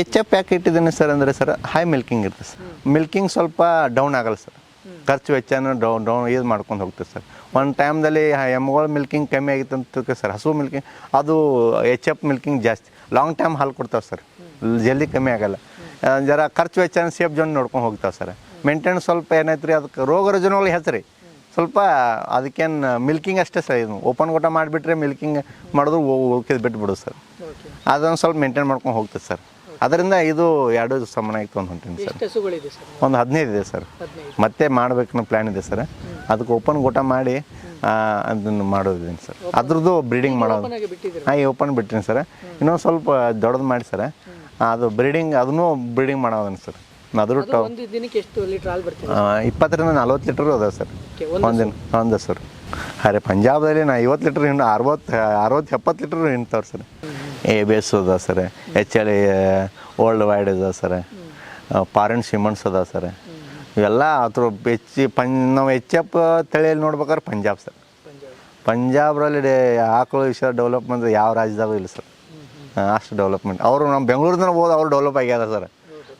H F ಯಾಕೆ ಇಟ್ಟಿದ್ದೀನಿ sir ಅಂದರೆ ಸರ್ ಹೈ ಮಿಲ್ಕಿಂಗ್ ಇರ್ತದೆ ಸರ್. ಮಿಲ್ಕಿಂಗ್ ಸ್ವಲ್ಪ ಡೌನ್ ಆಗಲ್ಲ ಸರ್. ಖರ್ಚು ವೆಚ್ಚನ ಡೌನ್ ಡೌನ್ ಇದು ಮಾಡ್ಕೊಂಡು ಹೋಗ್ತದೆ ಸರ್. ಒಂದು ಟೈಮ್ದಲ್ಲಿ ಎಮ್ಗಳ ಮಿಲ್ಕಿಂಗ್ ಕಮ್ಮಿ ಆಗಿತ್ತು ಅಂತ ಸರ್ ಹಸು ಮಿಲ್ಕಿಂಗ್ ಅದು ಎಚ್ ಎಫ್ ಮಿಲ್ಕಿಂಗ್ ಜಾಸ್ತಿ. ಲಾಂಗ್ ಟೈಮ್ ಹಾಲು ಕೊಡ್ತಾವೆ ಸರ್. ಜಲ್ದಿ ಕಮ್ಮಿ ಆಗಲ್ಲ. ಜರ ಖರ್ಚು ವೆಚ್ಚನ ಸೇಫ್ ಜೋನ್ ನೋಡ್ಕೊಂಡು ಹೋಗ್ತಾವೆ ಸರ್. ಮೇಂಟೆನೆನ್ಸ್ ಸ್ವಲ್ಪ ಏನೈತೆ ರೀ ಅದಕ್ಕೆ ರೋಗ ರುಜಿನಗಳು ಹೆಸರಿ ಸ್ವಲ್ಪ ಅದಕ್ಕೇನು ಮಿಲ್ಕಿಂಗ್ ಅಷ್ಟೇ ಸರ್ ಇದು ಓಪನ್ ಗೋಟ ಮಾಡಿಬಿಟ್ರೆ ಮಿಲ್ಕಿಂಗ್ ಮಾಡಿದ್ರು ಓಕೆ ಬಿಟ್ಬಿಡು ಸರ್. ಅದನ್ನು ಅದೊಂದು ಸ್ವಲ್ಪ ಮೇಂಟೈನ್ ಮಾಡ್ಕೊಂಡು ಹೋಗ್ತದೆ ಸರ್. ಅದರಿಂದ ಇದು ಎರಡು ಸಮಾನ ಆಯ್ತು ಅಂತ ಹೊಂಟೀನಿ ಸರ್. ಎಷ್ಟು ಹಸುಗಳಿದೆ ಸರ್? ಒಂದು ಹದಿನೈದು ಇದೆ ಸರ್. ಹದಿನೈದು. ಮತ್ತೆ ಮಾಡ್ಬೇಕನ್ನೋ ಪ್ಲ್ಯಾನ್ ಇದೆ ಸರ್. ಅದಕ್ಕೆ ಓಪನ್ ಗೋಟ ಮಾಡಿ ಅದನ್ನು ಮಾಡೋದಿದ್ದೀನಿ ಸರ್. ಅದ್ರದ್ದು ಬ್ರೀಡಿಂಗ್ ಮಾಡೋದು. ಓಪನ್ ಆಗಿ ಬಿಟ್ಟಿದ್ದೀರಾ? ಹಾಂ ಓಪನ್ ಬಿಟ್ಟಿನಿ ಸರ್. ಇನ್ನೊಂದು ಸ್ವಲ್ಪ ದೊಡ್ಡದು ಮಾಡಿ ಸರ್. ಅದು ಬ್ರೀಡಿಂಗ್ ಅದನ್ನು ಬ್ರೀಡಿಂಗ್ ಮಾಡೋದನ್ನು ಸರ್. ಅದ್ರ ಅದು ಒಂದು ದಿನಕ್ಕೆ ಎಷ್ಟು ಲೀಟರ್ ಹಾಲು ಬರ್ತಿದೆ ಇಪ್ಪತ್ತರಿಂದ ನಲ್ವತ್ತು ಲೀಟರ್ ಅದ ಸರ್. ಒಂದು ಒಂದಿನ ಒಂದು ಸರ್ ಅರೆ ಪಂಜಾಬ್ದಲ್ಲಿ ನಾ ಐವತ್ತು ಲೀಟ್ರ್ ಹಿಂಡು ಅರವತ್ತು ಅರವತ್ತು ಎಪ್ಪತ್ತು ಲೀಟ್ರ್ ಹಿಂಡ್ತಾವ್ರಿ ಸರ್. ಎ ಎಸ್ ಅದ sir. H L old wide ಅದ ಸರ್. ಪಾರೆಂಟ್ ಸಿಮೆಂಟ್ಸ್ ಅದ ಸರ್. ಇವೆಲ್ಲ ಅದ್ರ ಹೆಚ್ಚಿ ಪಂ ನಾವು ಎಚ್ ತಳಿಯಲ್ಲಿ ನೋಡ್ಬೇಕಾದ್ರೆ ಪಂಜಾಬ್ ಸರ್. ಪಂಜಾಬ್ ಪಂಜಾಬ್ರಲ್ಲಿ ಡೇ ಆಕಳು ವಿಷಯ ಡೆವಲಪ್ಮೆಂಟ್ ಯಾವ ರಾಜ್ಯದಾಗೂ ಇಲ್ಲ ಸರ್. ಅಷ್ಟು ಡೆವಲಪ್ಮೆಂಟ್ ಅವರು ನಮ್ಮ ಬೆಂಗಳೂರಿಂದ ಹೋದ ಅವ್ರು ಡೆವಲಪ್ ಆಗ್ಯಾರ ಸರ್.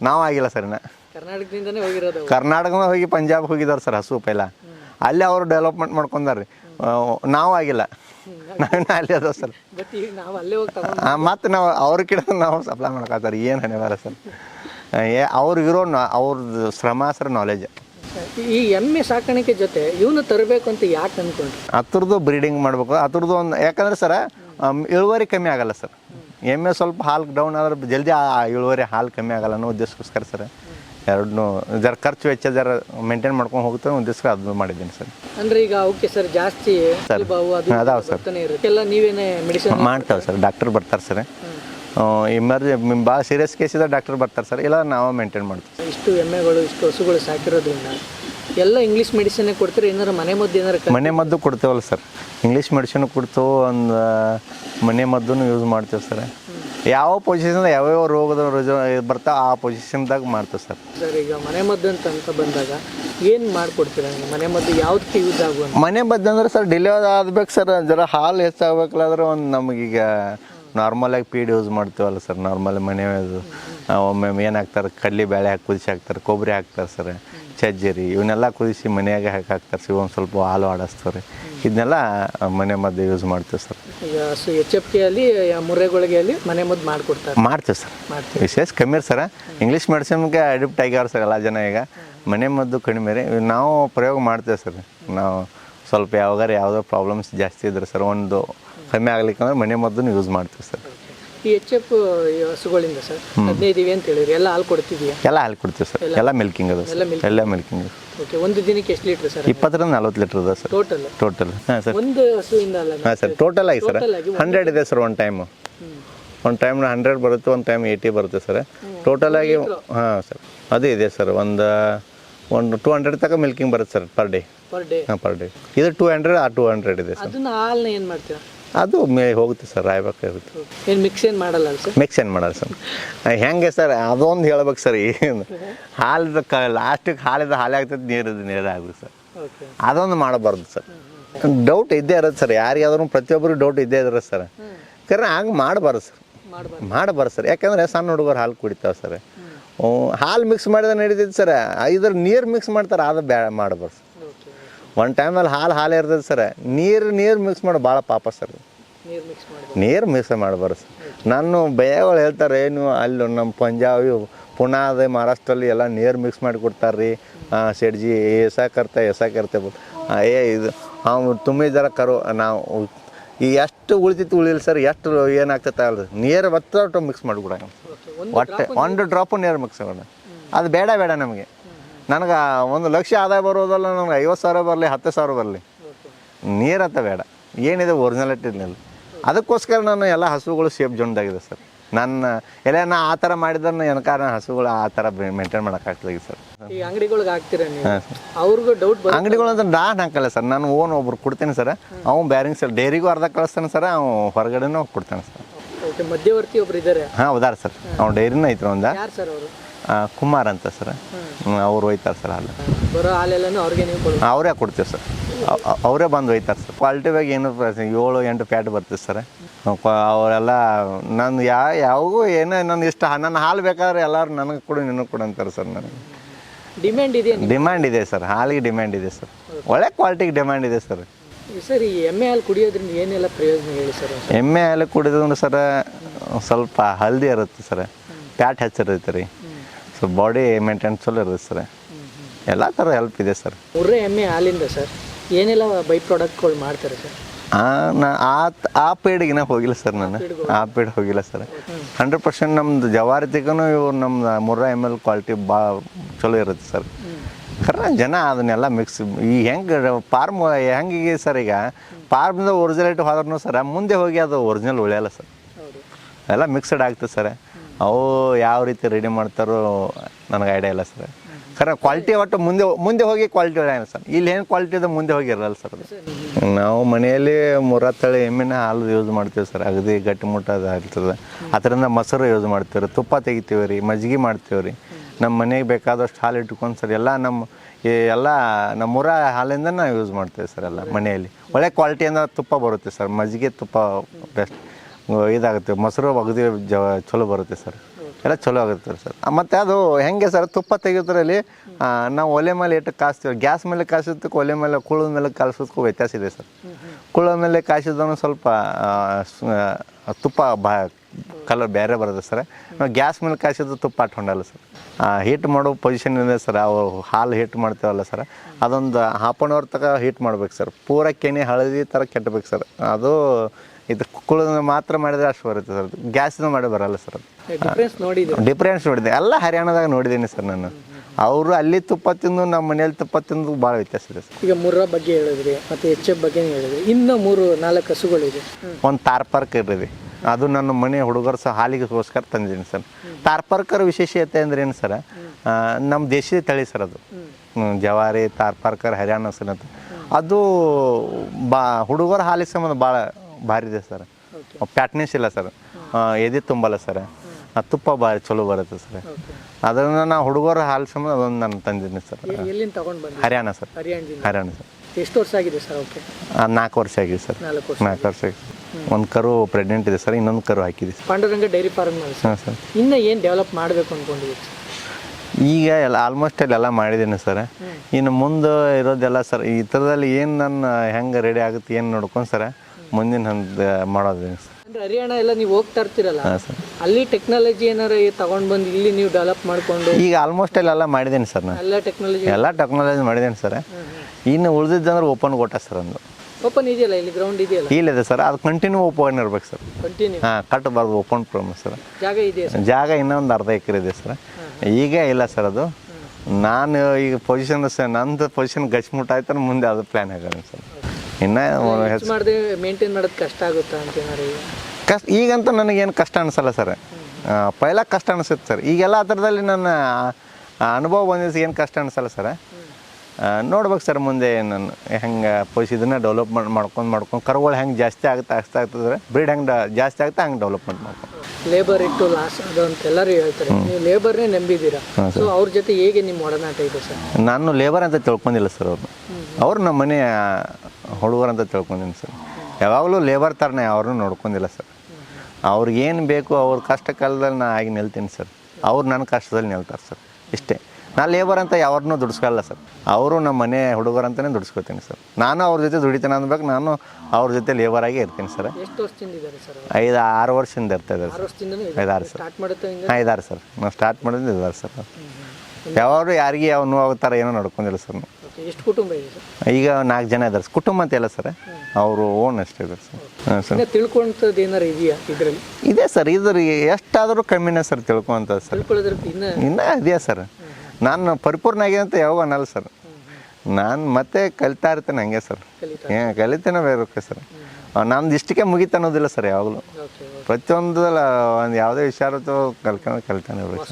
ನಾವು ಆಗಿಲ್ಲ ಸರ್ ಇನ್ನ. ಕರ್ನಾಟಕದಿಂದನೇ ಹೋಗಿರೋದು. ಹೋಗಿ ಪಂಜಾಬ್ ಹೋಗಿದ್ದಾರೆ ಸರ್ ಹಸು ಪೈಲ. ಅಲ್ಲಿ ಅವರು ಡೆವಲಪ್ಮೆಂಟ್ ಮಾಡ್ಕೊಂಡಾರ್ರಿ. ನಾವು ಆಗಿಲ್ಲ. ನಾವಿನ್ನ ಅಲ್ಲಿ ಸರ್. ಮತ್ತು ನಾವು ಅವ್ರ ಕಿಡ ನಾವು ಸಪ್ಲೈ ಮಾಡ್ಕೊತಾರೆ ಏನು ಹಣೆಬಾರ ಸರ್? ಏ ಅವ್ರಿಗಿರೋ ಅವ್ರದ್ದು ಶ್ರಮ ಸರ್ ನಾಲೆಜ್ ಈ ಎಮ್ಮೆ ಸಾಕಾಣಿಕೆ ಜೊತೆ ಇವನು ತರಬೇಕು ಅಂತ ಯಾಕೆ ಅನ್ಕೊಂಡ್ರಿ? ಅದ್ರದ್ದು ಬ್ರೀಡಿಂಗ್ ಮಾಡಬೇಕು. ಅದ್ರದ್ದು ಒಂದು ಯಾಕಂದ್ರೆ ಸರ್ ಇಳುವರಿ ಕಮ್ಮಿ ಆಗಲ್ಲ ಸರ್. ಎಮ್ಮೆ ಸ್ವಲ್ಪ ಹಾಲು ಡೌನ್ ಆದ್ರೆ ಜಲ್ದಿ ಆ ಇಳುವರಿ ಹಾಲು ಕಮ್ಮಿ ಆಗಲ್ಲ ಅನ್ನೋ ಉದ್ದೇಶಕ್ಕೋಸ್ಕರ ಸರ್. ಎರಡನ್ನೂ ಜರ ಖರ್ಚು ವೆಚ್ಚ ಜರ ಮೇಂಟೈನ್ ಮಾಡ್ಕೊಂಡು ಹೋಗುತ್ತೆ ದಿವಸ ಅದು ಮಾಡಿದ್ದೀನಿ ಸರ್. ಅಂದ್ರೆ ಈಗ ಅವಕ್ಕೆ ಸರ್ ಜಾಸ್ತಿ ಅದಾವ ಸರ್. ಇರುತ್ತೆ. ಎಲ್ಲ ನೀವೇನೇ ಮೆಡಿಸಿನ್ ಮಾಡ್ತಾವೆ ಸರ್ ಡಾಕ್ಟರ್ ಬರ್ತಾರೆ ಸರ್. ಇಮರ್ಜೆ ಭಾಳ ಸೀರಿಯಸ್ ಕೇಸ್ ಇದ್ದರೆ ಡಾಕ್ಟರ್ ಬರ್ತಾರೆ ಸರ್. ಇಲ್ಲ ನಾವು ಮೇಂಟೈನ್ ಮಾಡ್ತೀವಿ ಇಷ್ಟು ಎಮ್ಮೆಗಳು ಇಷ್ಟು ಹಸುಗಳು ಸಾಕಿರೋದ್ರಿಂದ ಎಲ್ಲ ಇಂಗ್ಲೀಷ್ ಮೆಡಿಸಿನ್ ಕೊಡ್ತೀರಿ? ಏನಾರ ಮನೆ ಮದ್ದು ಏನಾರ ಮನೆ ಮದ್ದು ಕೊಡ್ತೇವಲ್ಲ ಸರ್. ಇಂಗ್ಲೀಷ್ ಮೆಡಿಸಿನ್ ಕೊಡ್ತೇವೆ ಒಂದು ಮನೆ ಮದ್ದು ಯೂಸ್ ಮಾಡ್ತೇವೆ ಸರ್. ಯಾವ ಪೊಸಿಷನ್ ಯಾವ್ಯಾವ ರೋಗದ ರುಜು ಬರ್ತಾವ ಆ ಪೊಸಿಷನ್ದಾಗ ಮಾಡ್ತೇವೆ ಸರ್. ಸರ್ ಈಗ ಮನೆ ಮದ್ದು ಅಂತ ಅಂತ ಬಂದಾಗ ಏನು ಮಾಡ್ಕೊಡ್ತೀರಾ ಮನೆ ಮದ್ದು ಯಾವ್ದಕ್ಕೆ ಯೂಸ್ ಆಗುವ ಮನೆ ಮದ್ದು ಅಂದ್ರೆ ಸರ್ ಡಿಲಿವರ್ ಆಗ್ಬೇಕು ಸರ್. ಜರ ಹಾಲು ಹೆಚ್ಚಾಗಬೇಕಲ್ಲಾದ್ರೆ ಒಂದು ನಮಗೀಗ ನಾರ್ಮಲಾಗಿ ಪೀಡ್ ಯೂಸ್ ಮಾಡ್ತೀವಲ್ಲ ಸರ್. ನಾರ್ಮಲ್ ಮನೆ ಒಮ್ಮೆ ಏನು ಹಾಕ್ತಾರೆ? ಕಡ್ಲಿ ಬೇಳೆ ಹಾಕಿ ಕುದಿಸಿ ಹಾಕ್ತಾರೆ ಕೊಬ್ಬರಿ ಹಾಕ್ತಾರೆ ಸರ್. ಚಜ್ಜಿರಿ ಇವನ್ನೆಲ್ಲ ಕುದಿಸಿ ಮನೆಯಾಗೆ ಹಾಕಿ ಹಾಕ್ತಾರೆ ಸರ್. ಒಂದು ಸ್ವಲ್ಪ ಹಾಲು ಆಡಿಸ್ತಾರೆ. ಇದನ್ನೆಲ್ಲ ಮನೆ ಮದ್ದು ಯೂಸ್ ಮಾಡ್ತೇವೆ ಸರ್. ಈಗ ಹಸು ಎಚ್ ಎಫ್ ಕೆಯಲ್ಲಿ ಮುರ್ರೆಗೊಳಗೆಯಲ್ಲಿ ಮನೆ ಮದ್ದು ಮಾಡ್ಕೊಡ್ತಾರೆ. ಮಾಡ್ತೇವೆ ಸರ್. ಮಾಡ್ತೀವಿ. ವಿಶೇಷ ಕಮ್ಮಿ ಸರ. ಇಂಗ್ಲೀಷ್ ಮೆಡಿಸಿನ್ಗೆ ಅಡಿಪ್ಟ್ ಆಗ್ಯಾರ ಸರ್ ಎಲ್ಲ ಜನ ಈಗ. ಮನೆ ಮದ್ದು ಕಡಿಮೆ ರೀ. ನಾವು ಪ್ರಯೋಗ ಮಾಡ್ತೇವೆ ಸರ್. ನಾವು ಸ್ವಲ್ಪ ಯಾವಾಗಾರ ಯಾವುದೋ ಪ್ರಾಬ್ಲಮ್ಸ್ ಜಾಸ್ತಿ ಇದ್ರೆ ಸರ್ ಒಂದು ಕಮ್ಮಿ ಆಗ್ಲಿಕ್ಕಂದ್ರೆ ಮನೆ ಮದ್ದನ್ನು ಯೂಸ್ ಮಾಡ್ತೀವಿ ಸರ್. ಈ ಎಚ್ ಎಫ್ ಹಸುಗಳಿಂದ ಸರ್. ಹದಿನೈದು ಇವೆ ಅಂತ ಹೇಳಿದ್ರಿ. ಎಲ್ಲ ಹಾಲು ಕೊಡ್ತಿದೀಯಾ? ಎಲ್ಲ ಹಾಲು ಕೊಡ್ತೀವಿ ಸರ್. ಎಲ್ಲ. ಮಿಲ್ಕಿಂಗ್ ಅದು ಎಲ್ಲ ಎಲ್ಲ ಮಿಲ್ಕಿಂಗ್ ಓಕೆ ಒಂದು ದಿನಕ್ಕೆ ಎಷ್ಟು ಲೀಟ್ರ್ ಸರ್ ಇಪ್ಪತ್ತರಿಂದ ನಲ್ವತ್ತು ಲೀಟ್ರ್ ಅದ ಸರ್. ಟೋಟಲ್ ಟೋಟಲ್ ಹಾಂ ಸರ್. ಒಂದು ಹಸುವಿಂದ ಅಲ್ಲ ಹಾಂ ಸರ್. ಟೋಟಲ್ ಆಗಿ ಸರ್. Total ಆಗಿ ಹಂಡ್ರೆಡ್ ಇದೆ ಸರ್ ಒನ್ ಟೈಮು ಒಂದು ಟೈಮ್ ಹಂಡ್ರೆಡ್ ಬರುತ್ತೆ ಒಂದು ಟೈಮ್ ಏಯ್ಟಿ ಬರುತ್ತೆ ಸರ್. ಟೋಟಲ್ ಆಗಿ ಹಾಂ ಸರ್. ಅದು ಇದೆ ಸರ್. ಒಂದು ಒಂದು ಟೂ ಹಂಡ್ರೆಡ್ ತನಕ ಮಿಲ್ಕಿಂಗ್ ಬರುತ್ತೆ sir per day per day ಹಾಂ ಪರ್ ಡೇ ಇದು ಟೂ ಹಂಡ್ರೆಡ್ ಆ ಟೂ ಹಂಡ್ರೆಡ್ ಇದೆ ಸರ್. ಅದನ್ನ ಹಾಲನ್ನ ಏನು ಮಾಡ್ತೀರಾ? ಅದು ಮೇಲೆ ಹೋಗುತ್ತೆ ಸರ್ ರಾಯಬೇಕಾಗುತ್ತೆ ಏನು ಮಿಕ್ಸ್ ಏನು ಮಾಡಲ್ಲ ಸರ್ ಮಿಕ್ಸ್ ಏನು ಮಾಡಲ್ಲ ಸರ್. ಹೆಂಗೆ ಸರ್ ಅದೊಂದು ಹೇಳ್ಬೇಕು ಸರ್ ಏನು ಹಾಲಿದ ಕ ಲಾಸ್ಟಿಗೆ ಹಾಲಿದ ಹಾಲು ಆಗ್ತದೆ ನೀರು ನೀರು ಆಗುತ್ತೆ ಸರ್. ಅದೊಂದು ಮಾಡಬಾರ್ದು ಸರ್. ಡೌಟ್ ಇದ್ದೇ ಇರುತ್ತೆ ಸರ್ ಯಾರಿಗಾದ್ರೂ ಪ್ರತಿಯೊಬ್ಬರು ಡೌಟ್ ಇದ್ದೇ ಇದ್ರೆ ಸರ್. ಕರೆ ಹಂಗೆ ಮಾಡಬಾರ್ದು ಸರ್. ಮಾಡಬಾರ್ದು. ಸರ್. ಯಾಕಂದರೆ ಸಣ್ಣ ಹುಡುಗರು ಹಾಲು ಕುಡಿತಾವೆ ಸರ್. ಹಾಲು ಮಿಕ್ಸ್ ಮಾಡಿದ್ರೆ ನಡೀತೈತೆ ಸರ್. ಇದ್ರ ನೀರು ಮಿಕ್ಸ್ ಮಾಡ್ತಾರೆ ಅದು ಬ್ಯಾ ಮಾಡಬಾರ್ದು ಸರ್. ಒಂದು ಟೈಮಲ್ಲಿ ಹಾಲು ಹಾಲು ಇರ್ತದೆ ಸರ್. ನೀರು ನೀರು ಮಿಕ್ಸ್ ಮಾಡಿ ಭಾಳ ಪಾಪ ಸರ್ ನೀರು ಮಿಕ್ಸ್ ಮಾಡಬಾರ್ದು ಸರ್. ನಾನು ಭಯಗಳು ಹೇಳ್ತಾರೆ ಏನು ಅಲ್ಲಿ ನಮ್ಮ ಪಂಜಾಬಿ ಪುಣಾದ ಮಹಾರಾಷ್ಟ್ರಲ್ಲಿ ಎಲ್ಲ ನೀರು ಮಿಕ್ಸ್ ಮಾಡಿ ಕೊಡ್ತಾರೆ ರೀ ಸೆಡ್ಜಿ ಎಸಾಕರ್ತ ಕರ್ತ ಏಸಾ ಕರ್ತೆ ಬೋಲ್. ಏ ಇದು ಅವ್ನು ತುಂಬಿ ಜರ ಕರು ನಾವು ಈ ಎಷ್ಟು ಉಳಿತಿತ್ತು ಉಳಿಲ್ಲ ಸರ್ ಎಷ್ಟು ಏನಾಗ್ತೈತೆ ಅಲ್ಲ ನೀರು ಒತ್ತ ಮಿಕ್ಸ್ ಮಾಡಿಬಿಡ ಓಕೆ ಒಂದು ಒಟ್ಟೆ ಒಂದು ಡ್ರಾಪು ನೀರು ಮಿಕ್ಸ್ ಮಾಡೋಣ. ಅದು ಬೇಡ ಬೇಡ ನಮಗೆ. ನನಗೆ ಒಂದು ಲಕ್ಷ ಆದಾಯ ಬರೋದಲ್ಲ ನನಗೆ ಐವತ್ತು ಸಾವಿರ ಬರಲಿ ಹತ್ತು ಸಾವಿರ ಬರಲಿ. ನೀರಂತ ಬೇಡ. ಏನಿದೆ ಒರಿಜಿನಾಲಿಟಿ ಇರಲಿಲ್ಲ ಅದಕ್ಕೋಸ್ಕರ ನಾನು ಎಲ್ಲ ಹಸುಗಳು ಸೇಫ್ ಜೋನ್ದಾಗಿದೆ ಸರ್. ನನ್ನ ಎಲ್ಲ ನಾ ಆ ಥರ ಮಾಡಿದ್ರೆ ಏನಕಾರ ಹಸುಗಳು ಆ ಥರ ಮೇಂಟೈನ್ ಮಾಡೋಕ್ಕಾಗ್ತದೆ ಸರ್. ಈ ಅಂಗಡಿಗಳಿಗೆ ಹಾಕ್ತೀರಾ ಅವ್ರಿಗೂ ಡೌಟ್ ಅಂಗಡಿಗಳು ಅಂದ್ರೆ ನಾನು ಹಾಕಲ್ಲ ಸರ್. ನಾನು ಓನ್ ಒಬ್ರು ಕೊಡ್ತೇನೆ ಸರ್. ಅವ್ನು ಬ್ಯಾರಿಂಗ್ ಸರ್. ಡೈರಿಗೂ ಅರ್ಧ ಕಳಿಸ್ತಾನೆ ಸರ್. ಅವ್ನು ಹೊರಗಡೆನೂ ಕೊಡ್ತಾನೆ ಸರ್. ಮಧ್ಯವರ್ತಿ ಒಬ್ರು ಇದ್ದಾರೆ ಹಾಂ ಉದಾರ ಸರ್. ಅವ್ನು ಡೈರಿನೂ ಐತ್ರಿ ಒಂದ ಸರ್ ಅವರು? ಕುಮಾರ್ ಅಂತ ಸರ್. ಅವ್ರು ಒಯ್ತಾರೆ ಸರ್ ಹಾಲು ಬರೋ ಹಾಲೆಲ್ಲನೂ ಅವ್ರಿಗೆ ನೀವು ಕೊಡ್ಬೇಕು ಅವರೇ ಕೊಡ್ತೀವಿ ಸರ್. ಅವ್- ಅವ್- ಅವರೇ ಬಂದು ಒಯ್ತಾರೆ ಸರ್. ಕ್ವಾಲಿಟಿ ಬಗ್ಗೆ ಏನು ಏಳು ಎಂಟು ಪ್ಯಾಟ್ ಬರ್ತದೆ ಸರ್. ಕ್ವ- ಅವರೆಲ್ಲ ನನ್ನ ಯಾ ಯಾವಾಗೂ ಏನೋ ನನ್ನ ಇಷ್ಟ ನನ್ನ ಹಾಲು ಬೇಕಾದ್ರೆ ಎಲ್ಲರೂ ನನಗೆ ಕೊಡು ನಿನಗೆ ಕೊಡು ಅಂತಾರೆ ಸರ್ ನನಗೆ. ಡಿಮ್ಯಾಂಡ್ ಇದೆ ಡಿಮ್ಯಾಂಡ್ ಇದೆ ಸರ್. ಹಾಲಿಗೆ ಡಿಮ್ಯಾಂಡ್ ಇದೆ ಸರ್. ಒಳ್ಳೆ ಕ್ವಾಲಿಟಿಗೆ ಡಿಮ್ಯಾಂಡ್ ಇದೆ ಸರ್. ಸರ್ ಈ ಎಮ್ಮೆ ಹಾಲು ಕುಡಿಯೋದ್ರಿಂದ ಏನೆಲ್ಲ ಪ್ರಯೋಜನ ಹೇಳಿ ಸರ್? ಎಮ್ಮೆ ಹಾಲು ಕುಡಿದ್ರೆ ಸರ ಸ್ವಲ್ಪ ಹಲ್ದಿ ಇರುತ್ತೆ ಸರ್. ಪ್ಯಾಟ್ ಹೆಚ್ಚಿರುತ್ತೆ ರೀ. ಸೊ ಬಾಡಿ ಮೇಂಟೆನ್ಸ್ ಚಲೋ ಇರುತ್ತೆ ಸರ್. ಎಲ್ಲ ಥರ ಹೆಲ್ಪ್ ಇದೆ ಸರ್. ಮುರ್ರೆ ಎಮ್ಮೆ ಹಾಲಿಂದ ಸರ್. ಏನೆಲ್ಲ ಬೈ ಪ್ರಾಡಕ್ಟ್ಗಳು ಮಾಡ್ತಾರೆ ಸರ್? ನಾ ಆ ಆ ಪೇಡಿಗಿನ ಹೋಗಿಲ್ಲ ಸರ್ ನಾನು. ಆ ಪೇಡ್ ಹೋಗಿಲ್ಲ ಸರ್. ಹಂಡ್ರೆಡ್ ಪರ್ಸೆಂಟ್ ನಮ್ದು ಜವಾರಿತಿಗೂ ಇವು ನಮ್ಮ ಮುರ್ರಾ ಎಂ ಎಲ್ ಕ್ವಾಲಿಟಿ ಭಾಳ ಚಲೋ ಇರುತ್ತೆ ಸರ್. ಖರೆ ಜನ ಅದನ್ನೆಲ್ಲ ಮಿಕ್ಸ್ ಈ ಹೆಂಗೆ ಫಾರ್ಮ್ ಹೆಂಗಿದೆ ಸರ್ ಈಗ ಫಾರ್ಮ್ದ ಒರಿಜಿನಲ್ ಇಟ್ಟು ಹೋದ್ರೂ ಸರ್ ಮುಂದೆ ಹೋಗಿ ಅದು ಒರಿಜಿನಲ್ ಉಳಿಯಲ್ಲ ಸರ್. ಎಲ್ಲ ಮಿಕ್ಸಡ್ ಆಗ್ತದೆ ಸರ್. ಅವು ಯಾವ ರೀತಿ ರೆಡಿ ಮಾಡ್ತಾರೋ ನನಗೆ ಐಡಿಯಾ ಇಲ್ಲ ಸರ್. ಖರೆ ಕ್ವಾಲಿಟಿ ಒಟ್ಟು ಮುಂದೆ ಮುಂದೆ ಹೋಗಿ ಕ್ವಾಲಿಟಿ ಇಲ್ಲ ಸರ್. ಇಲ್ಲಿ ಏನು ಕ್ವಾಲಿಟಿ ಇದೆ ಮುಂದೆ ಹೋಗಿರಲ್ಲ ಸರ್ ಅದು. ನಾವು ಮನೆಯಲ್ಲಿ ಮುರ ತಳಿ ಎಮ್ಮಿನ ಹಾಲು ಯೂಸ್ ಮಾಡ್ತೀವಿ ಸರ್. ಅಗದಿ ಗಟ್ಟಿಮುಟ್ಟ ಅದು ಆಗ್ತದೆ. ಅದರಿಂದ ಮೊಸರು ಯೂಸ್ ಮಾಡ್ತೀವಿ ರೀ ತುಪ್ಪ ತೆಗಿತೀವಿ ರೀ ಮಜ್ಜಿಗೆ ಮಾಡ್ತೀವಿ ರೀ ನಮ್ಮ ಮನೆಗೆ ಬೇಕಾದಷ್ಟು ಹಾಲು ಇಟ್ಕೊಂಡು ಸರ್, ಎಲ್ಲ ನಮ್ಮ ಎಲ್ಲ ನಮ್ಮ ಮುರ ಹಾಲಿಂದ ನಾವು ಯೂಸ್ ಮಾಡ್ತೀವಿ ಸರ್ ಎಲ್ಲ ಮನೆಯಲ್ಲಿ. ಒಳ್ಳೆ ಕ್ವಾಲಿಟಿಯಿಂದ ತುಪ್ಪ ಬರುತ್ತೆ ಸರ್. ಮಜ್ಜಿಗೆ ತುಪ್ಪ ಬೆಸ್ಟ್ ಇದಾಗುತ್ತೆ. ಮೊಸರು ಒಗದಿ ಜ, ಚಲೋ ಬರುತ್ತೆ ಸರ್. ಎಲ್ಲ ಚಲೋ ಆಗುತ್ತೆ ಸರ್. ಮತ್ತು ಅದು ಹೆಂಗೆ ಸರ್, ತುಪ್ಪ ತೆಗಿಯೋದ್ರಲ್ಲಿ ನಾವು ಒಲೆ ಮೇಲೆ ಇಟ್ಟು ಕಾಯಿಸ್ತೀವಿ ಗ್ಯಾಸ್ ಮೇಲೆ ಕಾಸಿದ್ದಕ್ಕೂ ಒಲೆ ಮೇಲೆ ಕುಳದ ಮೇಲೆ ಕಾಯಿಸೋದಕ್ಕೂ ವ್ಯತ್ಯಾಸ ಇದೆ ಸರ್. ಕುಳದ ಮೇಲೆ ಕಾಯಿಸಿದವನು ಸ್ವಲ್ಪ ತುಪ್ಪ ಬಾ ಕಲರ್ ಬೇರೆ ಬರುತ್ತೆ ಸರ್. ಗ್ಯಾಸ್ ಮೇಲೆ ಕಾಯಿಸಿದ್ದು ತುಪ್ಪ ಹಾಕೊಂಡಲ್ಲ ಸರ್. ಹೀಟ್ ಮಾಡೋ ಪೊಸಿಷನ್ ಇದೆ ಸರ್ ಅವು ಹಾಲು ಹೀಟ್ ಮಾಡ್ತೇವಲ್ಲ ಸರ್, ಅದೊಂದು ಹಾಫ್ ತಗ ಹೀಟ್ ಮಾಡ್ಬೇಕು ಸರ್. ಪೂರ ಕೆನೆ ಹಳದಿ ಥರ ಕೆಟ್ಟಬೇಕು ಸರ್. ಅದು ಇದು ಕುಕ್ಕುಳದ ಮಾತ್ರ ಮಾಡಿದ್ರೆ ಅಷ್ಟು ಬರುತ್ತೆ ಸರ್. ಗ್ಯಾಸಿಂದ ಮಾಡಿ ಬರಲ್ಲ ಸರ್ ಅದು. ಡಿಫ್ರೆನ್ಸ್ ನೋಡಿದೆ. ಎಲ್ಲ ಹರಿಯಾಣದಾಗ ನೋಡಿದ್ದೀನಿ ಸರ್ ನಾನು. ಅವರು ಅಲ್ಲಿ ತುಪ್ಪ ತಿಂದು ನಮ್ಮ ಮನೇಲಿ ತುಪ್ಪ ತಿಂದು ಭಾಳ ವ್ಯತ್ಯಾಸ ಇದೆ ಸರ್. ಈಗ ಮುರ್ರಾ ಬಗ್ಗೆ ಹೇಳಿದ್ರಿ ಮತ್ತು ಎಚ್ ಎಫ್ ಬಗ್ಗೆ ಹೇಳಿದ್ರಿ. ಇನ್ನು ಮೂರು ನಾಲ್ಕು ಹಸುಗಳಿದೆ. ಒಂದು ತಾರ್ಪರ್ಕ್ ಇರ್ರಿ. ಅದು ನನ್ನ ಮನೆ ಹುಡುಗರು ಸಹ ಹಾಲಿಗೆಗೋಸ್ಕರ ತಂದಿದ್ದೀನಿ ಸರ್. ತಾರ್ಪರ್ಕರ್ ವಿಶೇಷತೆ ಅಂದ್ರೆ ಏನು ಸರ್? ನಮ್ಮ ದೇಶದ ತಳಿ ಸರ್ ಅದು. ಜವಾರಿ ತಾರ್ ಪಾರ್ಕರ್ ಹರಿಯಾಣ ಸರ್ ಅಂತ ಅದು ಬಾ ಹುಡುಗರ ಹಾಲಿಗೆ ಸಂಬಂಧ ಭಾಳ ಭಾರಿ ಇದೆ ಸರ್. ಪ್ಯಾಟ್ನೆಸ್ ಇಲ್ಲ ಸರ್. ಎದೆ ತುಂಬಲ್ಲ ಸರ್. ತುಪ್ಪ ಭಾರಿ ಚಲೋ ಬರುತ್ತೆ ಸರ್. ಅದನ್ನ ನಾವು ಹುಡುಗರ ಹಾಲು ಸಂಬಂಧ ಅದೊಂದು ನಾನು ತಂದಿದ್ದೀನಿ ಸರ್. ಎಲ್ಲಿಂದ ತಗೊಂಡು ಬಂದ್ರಿ ಹರಿಯಾಣ ಸರ್. ಹರಿಯಾಣ ಸರ್. ಎಷ್ಟು ವರ್ಷ ಆಗಿದೆ ಸರ್ ಓಕೆ ನಾಲ್ಕು ವರ್ಷ ಆಗಿದೆ ಸರ್. ನಾಲ್ಕು ವರ್ಷ ಒಂದು ಕರು ಪ್ರೆಗ್ನೆಂಟ್ ಇದೆ ಸರ್ ಇನ್ನೊಂದು ಕರು ಹಾಕಿದೆ ಪಾಂಡುರಂಗ ಡೈರಿ ಫಾರ್ಮ್ ಹಾಂ ಸರ್. ಇನ್ನು ಏನು ಡೆವಲಪ್ ಮಾಡಬೇಕು ಅಂದ್ಕೊಂಡಿದ್ದೀವಿ ಈಗ ಎಲ್ಲ ಆಲ್ಮೋಸ್ಟ್ ಎಲ್ಲ ಮಾಡಿದ್ದೀನಿ ಸರ್. ಇನ್ನು ಮುಂದೆ ಇರೋದೆಲ್ಲ ಸರ್ ಈ ಥರದಲ್ಲಿ ಏನು ನನ್ನ ಹೆಂಗೆ ರೆಡಿ ಆಗುತ್ತೆ ಏನು ನೋಡ್ಕೊಂಡು ಸರ್. ಮುಂದಿನ ಹಂತ ಮಾಡೋದು. ಅಂದ್ರೆ ಹರಿಯಾಣ ಎಲ್ಲ ನೀವು ಹೋಗ್ತಾ ಇರ್ತೀರಲ್ಲ ಹಾಂ ಸರ್. ಅಲ್ಲಿ ಟೆಕ್ನಾಲಜಿ ಏನಾರ ತಗೊಂಡು ಬಂದು ಇಲ್ಲಿ ನೀವು ಡೆವಲಪ್ ಮಾಡಿಕೊಂಡು? ಈಗ ಆಲ್ಮೋಸ್ಟ್ ಎಲ್ಲ ಮಾಡಿದ್ದೀನಿ ಸರ್ ನಾನು. ಎಲ್ಲ ಟೆಕ್ನಾಲಜಿ ಎಲ್ಲ ಟೆಕ್ನಾಲಜಿ ಮಾಡಿದ್ದೀನಿ ಸರ್. ಇನ್ನು ಉಳಿದಿದ್ದಂದ್ರೆ ಓಪನ್ ಕೊಟ್ಟ ಸರ್ ಒಂದು ಓಪನ್ ಇದೆಯಲ್ಲ ಇಲ್ಲಿ ಗ್ರೌಂಡ್ ಇದೆಯಲ್ಲ? ಇಲ್ಲಿದೆ ಸರ್ ಅದು ಕಂಟಿನ್ಯೂ ಓಪನ್ ಇರ್ಬೇಕು ಸರ್. ಕಂಟಿನ್ಯೂ ಹಾಂ ಕಟ್ಟಬಾರ್ದು ಓಪನ್ ಪ್ರಾಬ್ಲಮ್ ಸರ್. ಜಾಗ ಇದೆಯಾ ಸರ್? ಜಾಗ ಇನ್ನೊಂದು ಅರ್ಧ ಎಕರೆ ಇದೆ ಸರ್. ಈಗ ಇಲ್ಲ ಸರ್ ಅದು. ನಾನು ಈಗ ಪೊಸಿಷನ್ ಸರ್ ನಂದು ಪೊಸಿಷನ್ ಗಚ್ಮುಟ್ ಆಯ್ತು ಮುಂದೆ ಅದು ಪ್ಲ್ಯಾನ್ ಆಗೋಣ ಸರ್. ಇನ್ನು ಹೆಚ್ಚು ಮಾಡದೆ ಮೇಂಟೈನ್ ಮಾಡೋದು ಕಷ್ಟ ಆಗುತ್ತಾ ಅಂತ ಕಷ್ಟ ಈಗಂತೂ ನನಗೇನು ಕಷ್ಟ ಅನಿಸಲ್ಲ ಸರ್. ಪೈಲ ಕಷ್ಟ ಅನಿಸುತ್ತೆ ಸರ್. ಈಗೆಲ್ಲ ಆ ಥರದಲ್ಲಿ ನನ್ನ ಅನುಭವ ಬಂದಿದ್ದು ಏನು ಕಷ್ಟ ಅನಿಸಲ್ಲ ಸರ್. ನೋಡ್ಬೇಕು ಸರ್ ಮುಂದೆ ನಾನು ಹೆಂಗೆ ಪೊಸಿ ಇದನ್ನ ಡೆವಲಪ್ಮೆಂಟ್ ಮಾಡ್ಕೊಂಡು ಮಾಡ್ಕೊಂಡು ಕರುಗಳು ಹೆಂಗೆ ಜಾಸ್ತಿ ಆಗುತ್ತೆ ಅಷ್ಟ ಆಗ್ತದೆ ಬ್ರೀಡ್ ಹೆಂಗೆ ಜಾಸ್ತಿ ಆಗುತ್ತೆ ಹಂಗೆ ಡೆವಲಪ್ಮೆಂಟ್ ಮಾಡ್ಕೊಂಡು. ಲೇಬರ್ ಇಟ್ಟು ಲಾಸ್ ಅದು ಅಂತ ಎಲ್ಲರೂ ಹೇಳ್ತಾರೆ. ನೀವು ಲೇಬರ್ನೇ ನಂಬಿದ್ದೀರಾ? ಸೊ ಅವ್ರ ಜೊತೆ ಹೇಗೆ ನಿಮ್ಮ ಒಡನಾಟ ಇದೆ ಸರ್? ನಾನು ಲೇಬರ್ ಅಂತ ತಿಳ್ಕೊಂಡಿಲ್ಲ ಸರ್ ಅವರು. ಅವ್ರು ನಮ್ಮ ಮನೆ ಹುಡುಗರು ಅಂತ ತಿಳ್ಕೊಂಡಿನಿ ಸರ್. ಯಾವಾಗಲೂ ಲೇಬರ್ ಥರನೇ ಅವ್ರನ್ನೂ ನೋಡ್ಕೊಂಡಿಲ್ಲ ಸರ್. ಅವ್ರಿಗೇನು ಬೇಕು ಅವ್ರ ಕಷ್ಟ ಕಾಲದಲ್ಲಿ ನಾನು ಆಗಿ ನಿಲ್ತೀನಿ ಸರ್. ಅವ್ರು ನನ್ನ ಕಷ್ಟದಲ್ಲಿ ನಿಲ್ತಾರೆ ಸರ್. ಇಷ್ಟೇ. ನಾ ಲೇಬರ್ ಅಂತ ಯಾವ್ರನ್ನೂ ದುಡಿಸ್ಕೊಳ್ಳಲ್ಲ ಸರ್. ಅವರು ನಮ್ಮ ಮನೆ ಹುಡುಗರು ಅಂತಲೇ ದುಡಿಸ್ಕೊತೀನಿ ಸರ್. ನಾನು ಅವ್ರ ಜೊತೆ ದುಡಿತೇನೆ ಅಂದ್ಬೇಕು ನಾನು ಅವ್ರ ಜೊತೆ ಲೇಬರ್ ಆಗಿ ಇರ್ತೀನಿ ಸರ್? ಐದು ಆರು ವರ್ಷದಿಂದ ಇರ್ತಾ ಇದ್ದಾರೆ ಸರ್. ಐದಾರು ಸರ್. ಇದ್ದಾರೆ ಸರ್. ನಾವು ಸ್ಟಾರ್ಟ್ ಮಾಡಿದ್ರೆ ಇದ್ದಾರೆ ಸರ್. ಯಾವಾಗಲೂ ಯಾರಿಗೆ ಯಾವ ನೋವು ಥರ ಏನೋ ನಡ್ಕೊಂಡಿಲ್ಲ ಸರ್. ಎಷ್ಟು ಕುಟುಂಬ ಈಗ ನಾಲ್ಕು ಜನ ಇದ್ದಾರೆ. ಕುಟುಂಬ ಅಂತ ಇಲ್ಲ ಸರ್. ಅವರು ಓನ್ ಅಷ್ಟೇ ಇದ್ದಾರೆ ಸರ್. ಸರ್. ತಿಳ್ಕೊಂತದ್ದು ಏನಾರು ಇದೆಯಾ ಇದರಲ್ಲಿ? ಇದೆ ಸರ್. ಇದ್ರ ಎಷ್ಟಾದರೂ ಕಮ್ಮಿನೇ ಸರ್ ತಿಳ್ಕೊಂತ ಸರ್. ಇನ್ನೂ ಇದೆಯಾ ಸರ್? ನಾನು ಪರಿಪೂರ್ಣ ಆಗಿದೆ ಅಂತ ಯಾವಾಗ ಅನ್ನಲ್ಲ ಸರ್. ನಾನು ಮತ್ತೆ ಕಲಿತಾ ಇರ್ತೇನೆ ಹಂಗೆ ಸರ್. ಕಲಿತಾ ಏ ಕಲಿತೇನೆ ಬೇರೆ ಸರ್. ನಮ್ದು ಇಷ್ಟಕ್ಕೆ ಮುಗಿತ ಅನ್ನೋದಿಲ್ಲ ಸರ್ ಯಾವಾಗಲೂ. ಪ್ರತಿಯೊಂದಲ್ಲ ಪ್ರತಿಯೊಂದು ಒಂದು ಯಾವುದೇ ವಿಚಾರ ಕಲ್ಕೊಂಡು ಕಲಿತಾನೆ ಇರ್ಬೇಕು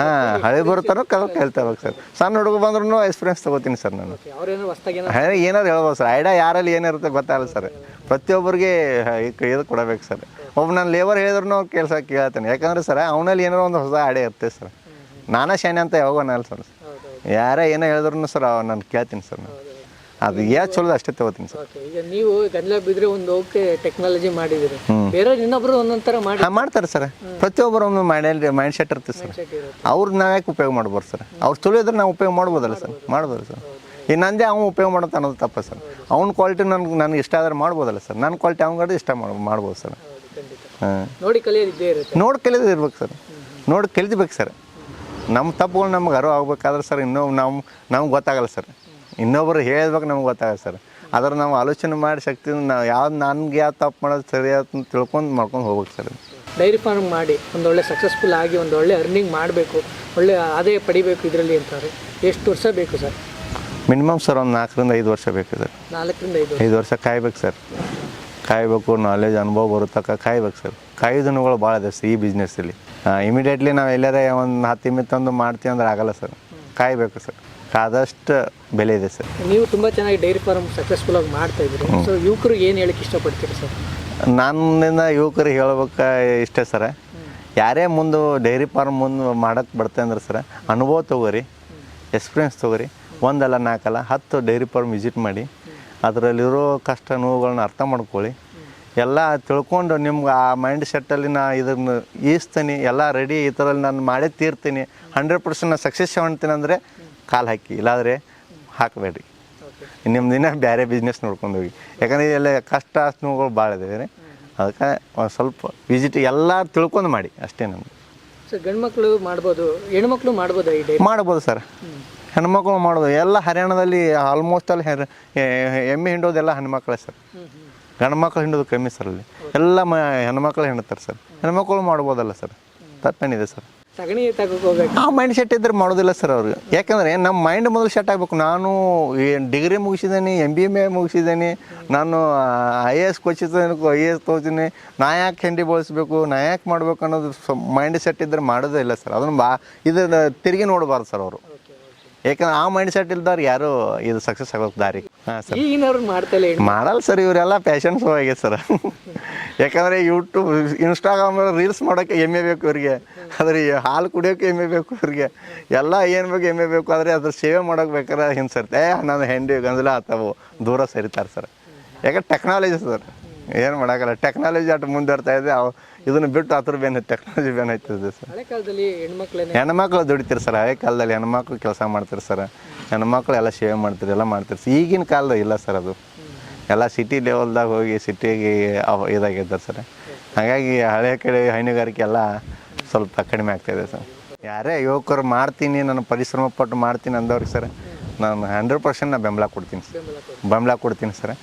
ಹಾಂ ಹಳೆ ಬರ್ತಾರೋ ಕಲ್ ಕಲಿತಾ ಇರ್ಬೇಕು ಸರ್. ಸಣ್ಣ ಹುಡುಗ ಬಂದ್ರೂ ಎಕ್ಸ್ಪೀರಿಯನ್ಸ್ ತಗೋತೀನಿ ಸರ್ ನಾನು. ಏನೋ ಏನಾದ್ರು ಹೇಳ್ಬೋದು ಸರ್. ಐಡಿಯಾ ಯಾರಲ್ಲಿ ಏನಿರುತ್ತೆ ಗೊತ್ತಾಗಲ್ಲ ಸರ್. ಪ್ರತಿಯೊಬ್ಬರಿಗೆ ಇದು ಕೊಡಬೇಕು ಸರ್. ಒಬ್ಬ ನಾನು ಲೇಬರ್ ಹೇಳಿದ್ರು ಕೇಳ್ಸೋಕೆ ಕೆಲಸ ಕೇಳ್ತಾನೆ. ಯಾಕಂದ್ರೆ ಸರ್ ಅವನಲ್ಲಿ ಏನಾರು ಒಂದು ಹೊಸ ಐಡಿಯಾ ಇರ್ತೇವೆ ಸರ್. ನಾನಾ ಶಾನೆ ಅಂತ ಯಾವಾಗ ಅನ್ನಲ್ಲ ಸರ್. ಯಾರೇ ಏನೋ ಹೇಳಿದ್ರು ಸರ್ ನಾನು ಕೇಳ್ತೀನಿ ಸರ್ ನಾನು. ಅದು ಯಾ ಚಲೋ ಅಷ್ಟೇ ತಗೋತೀನಿ ಸರ್. ಈಗ ನೀವು ಗಂಜಲ ಬಿದ್ರೆ ಒಂದು ಓಕೆ ಟೆಕ್ನಾಲಜಿ ಮಾಡಿದಿರಿ. ಬೇರೆ ಇನ್ನೊಬ್ರು ಒಂದೊಂದು ಥರ ಮಾಡಿ ಮಾಡ್ತಾರೆ ಸರ್. ಪ್ರತಿಯೊಬ್ಬರು ಒಂದು ಮೈಂಡ್ ಮೈಂಡ್ ಸೆಟ್ ಇರ್ತದೆ ಸರ್. ಅವ್ರು ನಾವು ಯಾಕೆ ಉಪಯೋಗ ಮಾಡ್ಬೋದು ಸರ್. ಅವ್ರು ಚಲೋ ಇದ್ರೆ ನಾವು ಉಪಯೋಗ ಮಾಡ್ಬೋದಲ್ಲ ಸರ್. ಮಾಡ್ಬೋದು. ಸರ್. ಈ ನಂದೇ ಅವ್ನು ಉಪಯೋಗ ಮಾಡೋದು ಅನ್ನೋದು ತಪ್ಪ ಸರ್. ಅವ್ನ ಕ್ವಾಲಿಟಿ ನನ್ಗೆ ನನಗೆ ಇಷ್ಟ ಆದ್ರೆ ಮಾಡ್ಬೋದಲ್ಲ ಸರ್. ನನ್ನ ಕ್ವಾಲಿಟಿ ಕಡೆ ಇಷ್ಟ ಮಾಡ್ ಮಾಡ್ಬೋದು ಸರ್. ಹಾಂ. ನೋಡಿ ಕಲಿಯೋದು ಇರುತ್ತೆ. ನೋಡಿ ಕಲಿಯೋದು ಇರ್ಬೇಕು ಸರ್. ನೋಡಿ ಕಲಿದ್ಬೇಕು ಸರ್. ನಮ್ಮ ತಪ್ಪುಗಳು ನಮ್ಗೆ ಅರಿವು ಆಗ್ಬೇಕಾದ್ರೆ ಸರ್ ಇನ್ನೂ ನಾವು ನಮ್ಗೆ ಗೊತ್ತಾಗಲ್ಲ ಸರ್. ಇನ್ನೊಬ್ರು ಹೇಳ್ಬೇಕು ನಮ್ಗೆ ಗೊತ್ತಾಗಲ್ಲ ಸರ್. ಆದ್ರೆ ನಾವು ಆಲೋಚನೆ ಮಾಡಿ ಶಕ್ತಿ ನಾವು ಯಾವ್ದು ನನಗೆ ಯಾವ ತಪ್ಪು ಮಾಡೋದು ಸರಿ ಅಂತ ತಿಳ್ಕೊಂಡು ಮಾಡ್ಕೊಂಡು ಹೋಗ್ಬೇಕು ಸರ್. ಡೈರಿ ಫಾರ್ಮ್ ಮಾಡಿ ಒಂದೊಳ್ಳೆ ಸಕ್ಸಸ್ಫುಲ್ ಆಗಿ ಒಂದು ಒಳ್ಳೆ ಅರ್ನಿಂಗ್ ಮಾಡಬೇಕು ಒಳ್ಳೆ ಆದಾಯ ಪಡಿಬೇಕು ಇದರಲ್ಲಿ ಅಂತಾರೆ. ಎಷ್ಟು ವರ್ಷ ಬೇಕು ಸರ್? ಮಿನಿಮಮ್ ಸರ್ ಒಂದು ನಾಲ್ಕರಿಂದ ಐದು ವರ್ಷ ಬೇಕು ಸರ್. ನಾಲ್ಕರಿಂದ ಐದು ಐದು ವರ್ಷ ಕಾಯ್ಬೇಕು ಸರ್. ಕಾಯಬೇಕು ನಾಲೆಜ್ ಅನುಭವ ಬರೋ ತಕ್ಕ ಕಾಯ್ಬೇಕು ಸರ್. ಕಾಯೋ ದಿನಗಳು ಭಾಳ ಇದೆ ಸರ್ ಈ ಬಿಸ್ನೆಸ್ಸಲ್ಲಿ ಇಮಿಡಿಯೇಟ್ಲಿ ನಾವು ಎಲ್ಲಾರ ಒಂದು ಹತ್ತು ಎಮ್ಮೆ ತಂದು ಮಾಡ್ತೀವಿ ಅಂದ್ರೆ ಆಗಲ್ಲ ಸರ್. ಕಾಯಬೇಕು ಸರ್. ಆದಷ್ಟು ಬೆಲೆ ಇದೆ ಸರ್. ನೀವು ತುಂಬ ಚೆನ್ನಾಗಿ ಡೈರಿ ಫಾರ್ಮ್ ಸಕ್ಸಸ್ಫುಲ್ ಆಗಿ ಮಾಡ್ತಾ ಇದ್ದೀರಿ. ಸೊ ಯುವಕರಿಗೆ ಏನು ಹೇಳಕ್ಕೆ ಇಷ್ಟಪಡ್ತೀರಿ ಸರ್? ನನ್ನಿಂದ ಯುವಕರಿಗೆ ಹೇಳ್ಬೇಕ ಇಷ್ಟೇ ಸರ. ಯಾರೇ ಮುಂದೆ ಡೈರಿ ಫಾರ್ಮ್ ಮುಂದೆ ಮಾಡಕ್ಕೆ ಬರ್ತೆ ಅಂದ್ರೆ ಸರ ಅನುಭವ ತೊಗೋರಿ ಎಕ್ಸ್ಪೀರಿಯನ್ಸ್ ತೊಗೋರಿ. ಒಂದಲ್ಲ ನಾಲ್ಕಲ್ಲ ಹತ್ತು ಡೈರಿ ಫಾರ್ಮ್ ವಿಸಿಟ್ ಮಾಡಿ ಅದರಲ್ಲಿರೋ ಕಷ್ಟ ನೋವುಗಳನ್ನ ಅರ್ಥ ಮಾಡ್ಕೊಳ್ಳಿ. ಎಲ್ಲ ತಿಳ್ಕೊಂಡು ನಿಮ್ಗೆ ಆ ಮೈಂಡ್ ಸೆಟ್ಟಲ್ಲಿ ನಾ ಇದನ್ನು ಈಸ್ತೀನಿ ಎಲ್ಲ ರೆಡಿ ಈ ಥರಲ್ಲಿ ನಾನು ಮಾಡೇ ತೀರ್ತೀನಿ ಹಂಡ್ರೆಡ್ ಪರ್ಸೆಂಟ್ ನಾನು ಸಕ್ಸಸ್ ಮಾಡ್ತೀನಿ ಅಂದರೆ ಕಾಲು ಹಾಕಿ ಇಲ್ಲಾದರೆ ಹಾಕಬೇಡ್ರಿ. ನಿಮ್ಮ ದಿನ ಬೇರೆ ಬಿಸ್ನೆಸ್ ನೋಡ್ಕೊಂಡು ಹೋಗಿ. ಯಾಕಂದರೆ ಎಲ್ಲ ಕಷ್ಟ ನೋವುಗಳು ಭಾಳ ಇದೆ ರೀ. ಅದಕ್ಕೆ ಒಂದು ಸ್ವಲ್ಪ ವಿಸಿಟ್ ಎಲ್ಲ ತಿಳ್ಕೊಂಡು ಮಾಡಿ ಅಷ್ಟೇ ನಮ್ಗೆ ಸರ್ ಗಂಡು ಮಕ್ಕಳು ಮಾಡ್ಬೋದು ಹೆಣ್ಮಕ್ಳು ಮಾಡ್ಬೋದು ಈ ಮಾಡ್ಬೋದು ಸರ್. ಹೆಣ್ಮಕ್ಳು ಮಾಡ್ಬೋದು. ಎಲ್ಲ ಹರಿಯಾಣದಲ್ಲಿ ಆಲ್ಮೋಸ್ಟ್ ಅಲ್ಲಿ ಎಮ್ಮೆ ಹಿಂಡೋದೆಲ್ಲ ಹೆಣ್ಮಕ್ಳೇ ಸರ್. ಹ್ಞೂ ಹ್ಞೂ ಗಂಡು ಮಕ್ಳು ಹಿಂಡೋದು ಕಮ್ಮಿ ಸರ್ ಅಲ್ಲಿ. ಎಲ್ಲ ಮ ಹೆಣ್ಮಕ್ಳು ಹಿಂಡ್ತಾರೆ ಸರ್. ಹೆಣ್ಮಕ್ಳು ಮಾಡ್ಬೋದಲ್ಲ ಸರ್. ತಪ್ಪೇನಿದೆ ಸರ್. ಸಗಣಿ ಆ ಮೈಂಡ್ ಸೆಟ್ ಇದ್ರೆ ಮಾಡೋದಿಲ್ಲ ಸರ್ ಅವ್ರಿಗೆ. ಯಾಕಂದರೆ ನಮ್ಮ ಮೈಂಡ್ ಮೊದಲು ಸೆಟ್ ಆಗಬೇಕು. ನಾನು ಡಿಗ್ರಿ ಮುಗಿಸಿದ್ದೀನಿ ಎಂ ಬಿ ಎಂ ಎ ಮುಗಿಸಿದ್ದೀನಿ ನಾನು ಐ ಎ ಎಸ್ ಕೋಚಿದ್ದೀನಿ ಐ ಎ ಎಸ್ ತೋತೀನಿ ನಾ ಯಾಕೆ ಹೆಂಡಿ ಬಳಸ್ಬೇಕು ನಾ ಯಾಕೆ ಮಾಡ್ಬೇಕು ಅನ್ನೋದು ಮೈಂಡ್ ಸೆಟ್ ಇದ್ರೆ ಮಾಡೋದೇ ಇಲ್ಲ ಸರ್. ಅದನ್ನು ಬಾ ಇದನ್ನು ತಿರುಗಿ ನೋಡಬಾರ್ದು ಸರ್ ಅವರು. ಯಾಕಂದ್ರೆ ಆ ಮೈಂಡ್ ಸೆಟ್ ಇಲ್ದವ್ರು ಯಾರು ಇದು ಸಕ್ಸಸ್ ಆಗೋಕೆ ದಾರಿ. ಹಾಂ ಸರ್ ಈಗಿನವ್ರು ಮಾಡ್ತಾ ಇಲ್ಲ. ಮಾಡಲ್ಲ ಸರ್ ಇವರೆಲ್ಲ ಪ್ಯಾಷನ್ ಶೋ ಆಗಿದೆ ಸರ್ ಯಾಕಂದರೆ ಯೂಟ್ಯೂಬ್ ಇನ್ಸ್ಟಾಗ್ರಾಮ್ ರೀಲ್ಸ್ ಮಾಡೋಕೆ ಎಮ್ಮೆ ಬೇಕು ಇವರಿಗೆ. ಆದ್ರೆ ಹಾಲು ಕುಡಿಯೋಕೆ ಎಮ್ಮೆ ಬೇಕು ಇವ್ರಿಗೆ. ಎಲ್ಲ ಏನು ಬೇಕು ಎಮ್ಮೆ ಬೇಕು ಆದರೆ ಅದ್ರ ಸೇವೆ ಮಾಡೋಕೆ ಬೇಕಾದ್ರೆ ಹಿಂಗೆ ಸರ್ ಏ ನಾನು ಹೆಂಡಿ ಗಂಜಲ ಆತವು. ದೂರ ಸರಿತಾರೆ ಸರ್ ಯಾಕಂದ್ರೆ ಟೆಕ್ನಾಲಜಿ ಸರ್ ಏನು ಮಾಡೋಕ್ಕಲ್ಲ ಟೆಕ್ನಾಲಜಿ ಅಷ್ಟು ಮುಂದುವರ್ತಾ ಇದೆ. ಅವು ಇದನ್ನು ಬಿಟ್ಟು ಅದ್ರ ಬೇನೆ ಟೆಕ್ನಾಲಜಿ ಬೇನೆ ಆಯ್ತದೆ ಸರ್. ಹಳೆ ಕಾಲದಲ್ಲಿ ಹೆಣ್ಮಕ್ಳು ದುಡಿತೀರಿ ಸರ್. ಹಳೆ ಕಾಲದಲ್ಲಿ ಹೆಣ್ಮಕ್ಳು ಕೆಲಸ ಮಾಡ್ತಾರೆ ಸರ್. ಹೆಣ್ಮಕ್ಳು ಎಲ್ಲ ಸೇವೆ ಮಾಡ್ತಾರೆ ಎಲ್ಲ ಮಾಡ್ತಾರೆ ಸರ್. ಈಗಿನ ಕಾಲದಾಗ ಇಲ್ಲ ಸರ್ ಅದು. ಎಲ್ಲ ಸಿಟಿ ಲೆವೆಲ್ದಾಗ ಹೋಗಿ ಸಿಟಿಗೆ ಅವ ಇದಾಗಿದ್ದಾರೆ ಸರ್. ಹಾಗಾಗಿ ಹಳೆ ಕಡೆ ಹೈನುಗಾರಿಕೆ ಎಲ್ಲ ಸ್ವಲ್ಪ ಕಡಿಮೆ ಆಗ್ತಾಯಿದೆ ಸರ್. ಯಾರೇ ಯುವಕರು ಮಾಡ್ತೀನಿ ನಾನು ಪರಿಶ್ರಮ ಪಟ್ಟು ಮಾಡ್ತೀನಿ ಅಂದವ್ರಿಗೆ ಸರ್ ನಾನು ಹಂಡ್ರೆಡ್ ಪರ್ಸೆಂಟ್ ನಾನು ಬೆಂಬಲ ಕೊಡ್ತೀನಿ. ಸರ್ ಬೆಂಬಲ ಕೊಡ್ತೀನಿ ಸರ್.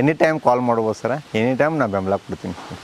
ಎನಿ ಟೈಮ್ ಕಾಲ್ ಮಾಡ್ಬೋದು ಸರ್. ಎನಿ ಟೈಮ್ ನಾನು ಬೆಂಬಲ ಕೊಡ್ತೀನಿ. ಸರ್